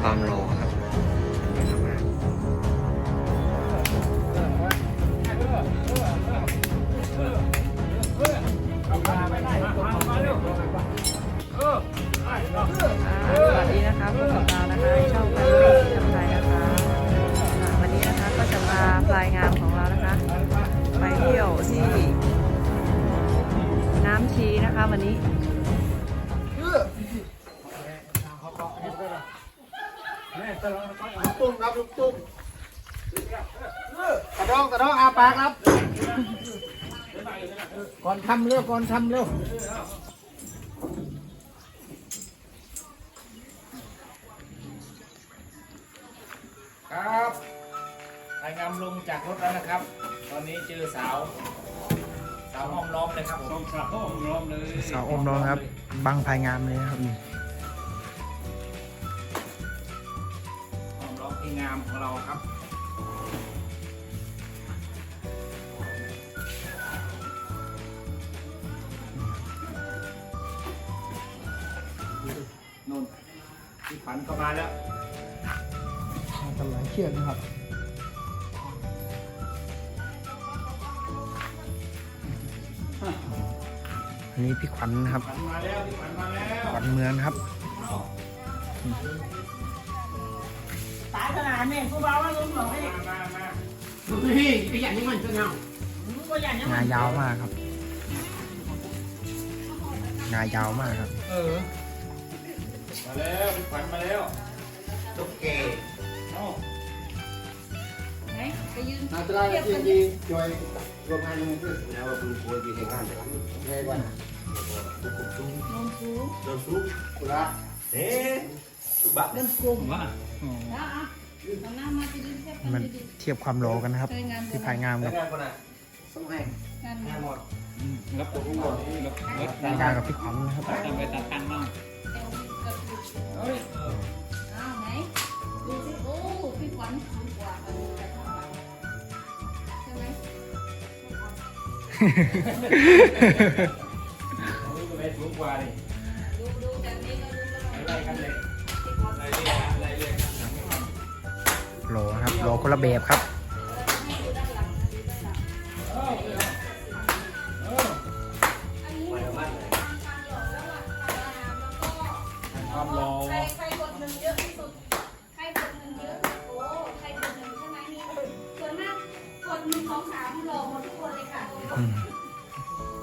ความรอครับสวัสดีนะคะพวกเานะคะช่องการทำไทนะคะวันนี้นะคะก็จะพาพลายงามของเรานะคะ ไปเที่ยวที่ น้ำชีนะคะวันนี้ ตุ้มครับลูกตุ้มกระดองกระดองอาปากครับก่อนทำเร็วก่อนทำเร็วครับรายงานลงจากรถแล้วนะครับ ตอนนี้เจอสาว สาวห้อมล้อมเลยครับผมสาวห้อมล้อมเลยสาวอมร้อนครับ บังภายงามเลยครับนี่ งามของเราครับ นุ่นพี่ฝันก็มาแล้วกำลังเชือกนะครับอันนี้พี่ขวัญนะครับฝันมาแล้วพี่ฝันมาแล้ว ขวัญเมืองนะครับตาย ขนาดนี้กูบอกว่าลุงบอกให้มามามาพี่ไปอย่างนี้มันจะเงากูอย่างนี้งายาวมากครับ งายาวมากครับ เออ มาแล้วพี่ฝันมาแล้วตุ๊กแกเอ้าไหนไปยืนนาตราเทียนดีจอยรวมงานยังไงเพื่อนแล้วว่าคุณควรมีแข่งงานเลยไงบ้างนมสูงโดนซุปกุระเอ๊ะซุปบะเล่นกลุ่มว่าแล้วอะเอาหน้า มาไปยืนเทียบกันมันดีเทียบความโลกันนะครับๆเคยงานที่ภายงามกับงานคนไหนสมัยงานงานหมดรับตัวผู้ก่อนที่รับรถภายงามกับพี่ขวัญนะครับทำไปตัดกันเนาะเอ้าไหนดูสิโอ้พี่ขวัญสูงกว่ากันใช่ไหมเอาลูกไปสูงกว่าดิดูดูจากนี้ก็รู้แล้วไล่กันเลย โลนะครับโลคนละแบบครับให้ดูด้านหลังนะดูด้านหลังเออเอออันนี้ทางทางหลอกแล้วอะทางน้ำแล้วก็ความรอใครใครกดเงินเยอะที่สุด ใครกดเงินเยอะโอ้ใครกดเงินใช่ไหมนี่ส่วนมากกดหนึ่งสองสามรอหมดทุกคนเลยค่ะอืม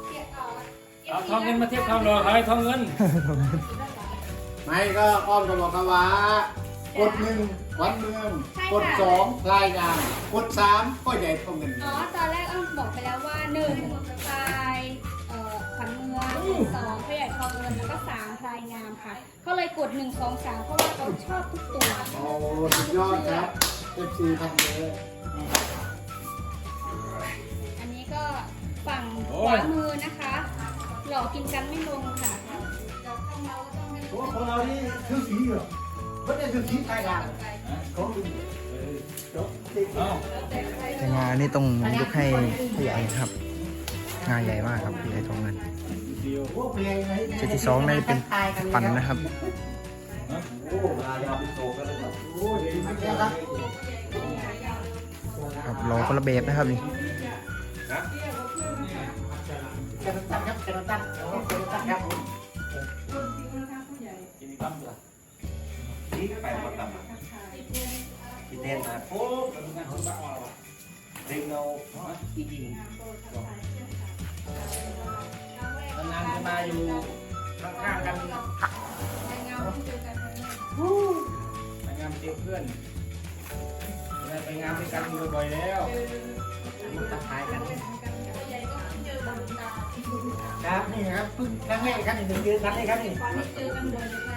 เทียบเอาเอาทองเงินมาเทียบความรอเขาให้ทองเงิน ไม่ก็อ้อมจะบอกกันว่า กดหนึ่งวันเมืองกดสองรายงานกดสามก็ใหญ่เท่าเงินอ๋อ ตอนแรกอ้อมบอกไปแล้วว่าหนึ่งพลายเอ่อขวัญเมืองสองพระใหญ่ทองเงินแล้วก็สามพลายงามค่ะ ก็เลยกดหนึ่งสองสามเพราะว่าเขาชอบทุกตัวโอ้สุดยอดครับเอฟซีทำเลยอันนี้ก็ฝั่งขวามือนะคะ หลอกกินกันไม่ลงค่ะจะเข้ามาก็ต้องให้โอ้ของเรานี่คือสีเหรอ ไม่ได้คือสีไทยงานของจริงเอ้างานนี่ต้องยกให้ผู้ใหญ่ครับ งานใหญ่มากครับผู้ใหญ่ทองเงินเดียวโอ้เพลงไหนเจ็ดที่สองน่าจะเป็นปันนะครับโอ้นโตกันเลยครับโอ้เดี๋ยวนี้ครับครับรอคนละแบบนะครับนี่แกนตันครับแกนตันแกนตันครับ ผมกินตั้มเหรอนี่ไปหมดแล้วกินเด่นมาปุ๊บดึงเอาอีกทีนานจะมาอยู่ข้างๆกันรายงานที่เจอกันครั้งแรกไปงานเจอเพื่อนไปงานด้วยกันบ่อยๆแล้วมันทักทายกันครับนี่ครับเพิ่งครั้งแรกครับนี่เจอกันเลยครับนี่ตอนนี้เจอกันบ่อย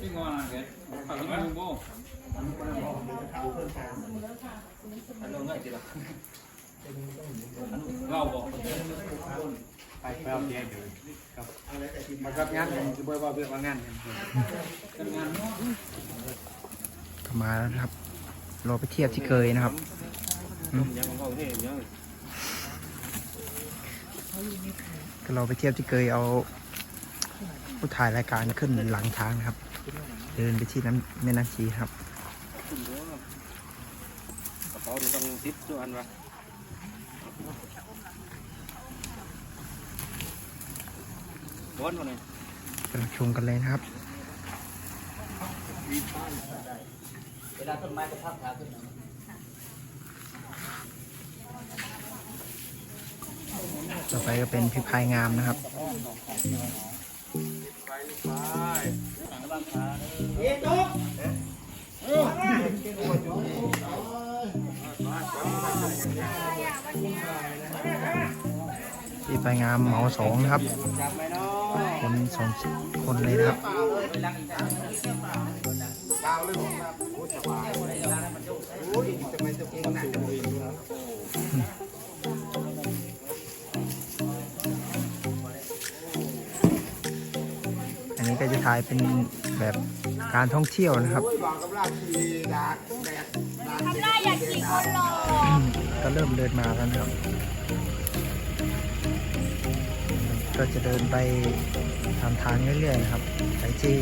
พี่งอนเด็ดฝั่งนี้มึงโบ้อันลงง่ายจีละเราบอกไปไปเอาเทียนอยู่มาครับงานคือบ่อยว่าเพื่อนงานกันงานเนามาแล้วนะครับรอไปเทียบที่เคยนะครับยังของเขาเนี่ยยังก็เราไปเทียบที่เคยเอาผู้ถ่ายรายการขึ้นหลังช้างนะครับ เดินไปที่น้ำแม่น้ำชีครับกระเป๋าดูต้องซิปตัวอันวะร้อนมาเลยไปรับชมกันเลยนะครับเวลาต้นไม้ก็พับขาขึ้นต่อไปก็เป็นพี่พายงามนะครับ พี่ไปงามเหมาสองนะครับ คนสองคนเลยนะครับ จะถ่ายเป็นแบบการท่องเที่ยวนะครับทำได้อยากกี่คนหรอก็เริ่มเดินมาแล้วนะครับ ก็จะเดินไปตามทางเรื่อยๆนะครับไปที่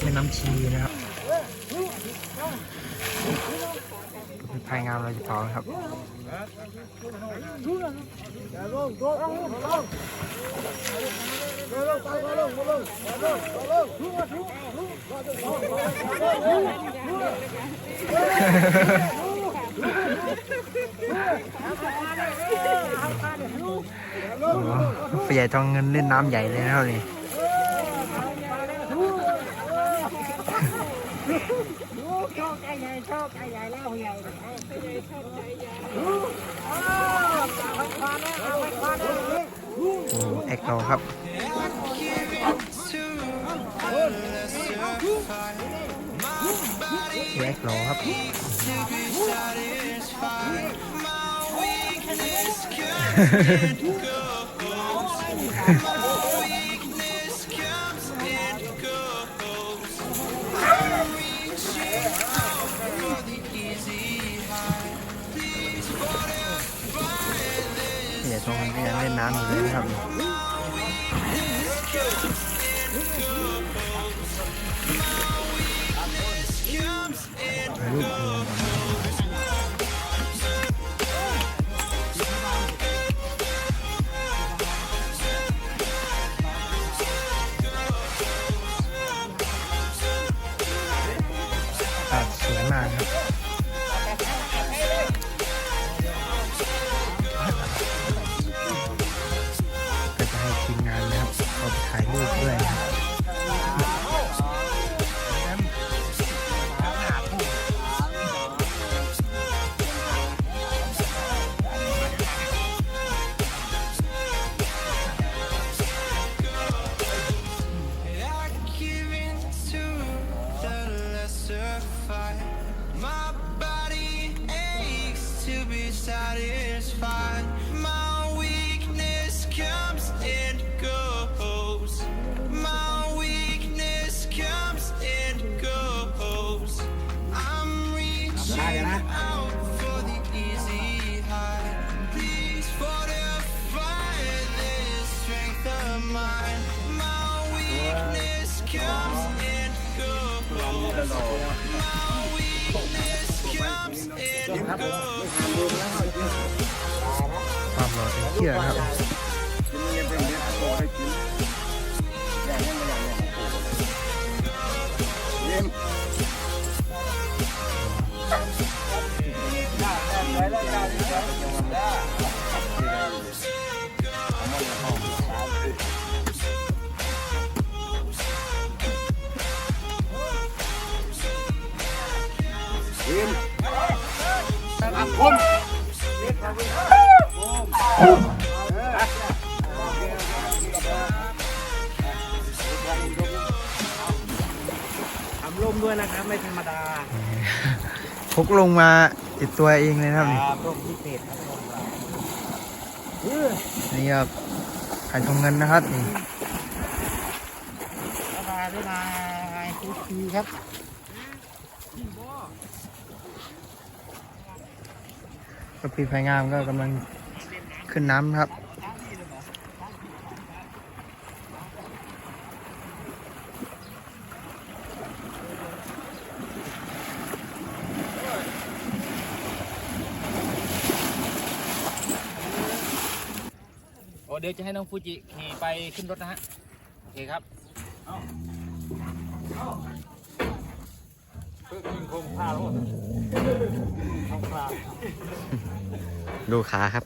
แม่น้ำชีนะครับเป็นภายงามเราจะต่อนะครับโอ้โห ผู้ใหญ่ทองเงินเล่นน้ำใหญ่เลยนะครับนี่ ชอบใจใหญ่ชอบใจใหญ่แล้วใหญ่ใจใหญ่ชอบใจใหญ่โอ้โหแอคเราครับแอคเราครับผู้ให ญ่ทองเงินก็ยังเล่นน้ำอยู่เลยนะครับถ่ายรูป satisfied. My weakness comes and goes. My weakness comes and goes. I'm reaching out for the easy high. Please fortify this strength of mine. My weakness comes and goes. My ความหล่อถึงเที่ยครับ ทำร่มด้วยนะครับไม่ธรรมดาพกลงมาติดตัวเองเลยนะครับนี่ครับร่มพิเศษครับร่มนี่ครับขายทองเงินนะครับนี่บ๊ายบายบ๊ายบายทุกทีครับ ระพีไฟงามก็กำลังขึ้นน้ำครับ โอ้เดี๋ยวจะให้น้องฟูจิขี่ไปขึ้นรถนะฮะ โอเคครับเพื่อกินนคงผ้าแล้ว ดูขาครับ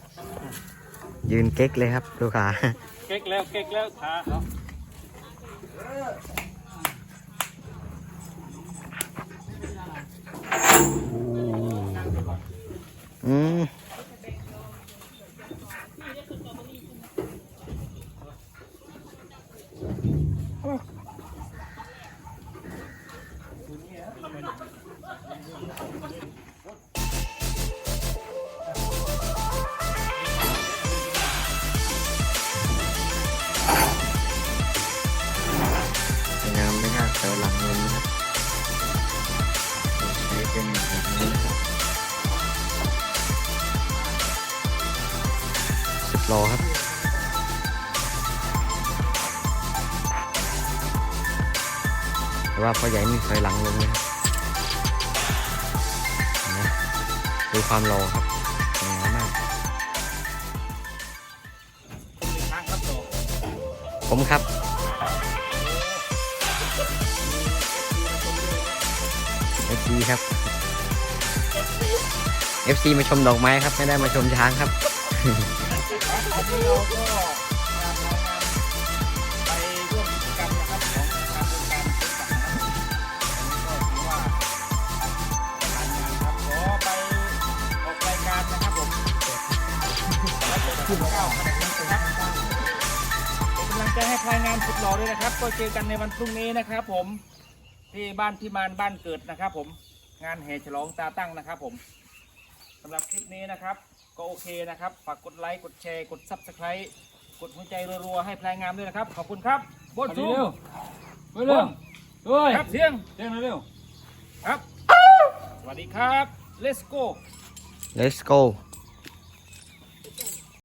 ยืนเก๊กเลยครับ ดูขาเก๊กแล้วเก๊กแล้วขาเขาอืม แต่ว่าพ่อใหญ่มีถอยหลังลงนะครับเห็นไหมดูความโลครับสวยงามมากทางครับโตผมครับ FC ครับ FC มาชมดอกไม้ครับ ไม่ได้มาชมช้างครับ แล้วเจอกันที่เก้าขนาดนี้นะครับเป็นกำลังใจให้พลายงานสุดหล่อด้วยนะครับก็เจอกันในวันพรุ่งนี้นะครับ ผมที่บ้านพี่มานบ้านเกิดนะครับ ผมงานแห่ฉลองตาตั้งนะครับ ผมสำหรับคลิปนี้นะครับ ก็โอเคนะครับฝากกดไลค์กดแชร์กด Subscribe กดหัวใจรัวๆให้พลายงามด้วยนะครับ ขอบคุณครับบนสูงเร็วเร็วด้วยครับเสียงเร็วเร็วครับ สวัสดีครับ let's go Let's go